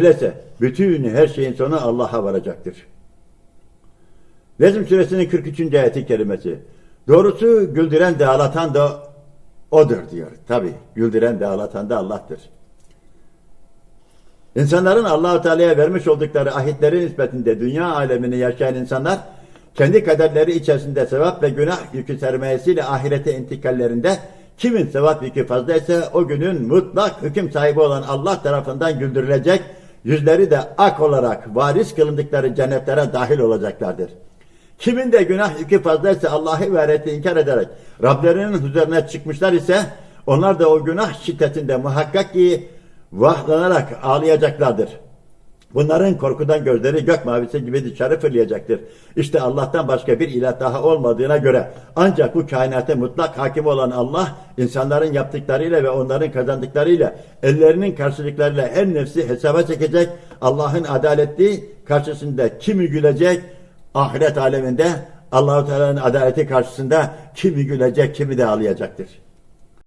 Öyleyse bütün her şeyin sonu Allah'a varacaktır. Vezm suresinin 43. ayeti kerimesi. Doğrusu güldüren de ağlatan da odur diyor. Tabi güldüren de ağlatan da Allah'tır. İnsanların Allahu Teala'ya vermiş oldukları ahitleri nispetinde dünya alemini yaşayan insanlar kendi kaderleri içerisinde sevap ve günah yükü sermayesiyle ahirete intikallerinde kimin sevap yükü fazlaysa o günün mutlak hüküm sahibi olan Allah tarafından güldürülecek, yüzleri de ak olarak varis kılındıkları cennetlere dahil olacaklardır. Kimin de günah yükü fazlaysa Allah'ı ve ahireti inkar ederek Rablerinin huzuruna çıkmışlar ise onlar da o günah şiddetinde muhakkak ki vahlanarak ağlayacaklardır. Bunların korkudan gözleri gök mavisi gibi dışarı fırlayacaktır. İşte Allah'tan başka bir ilah daha olmadığına göre ancak bu kainate mutlak hakim olan Allah insanların yaptıklarıyla ve onların kazandıklarıyla ellerinin karşılıklarıyla her nefsi hesaba çekecek. Allah'ın adaletli karşısında kimi gülecek ahiret aleminde Allahu Teala'nın adaleti karşısında kimi gülecek kimi de ağlayacaktır.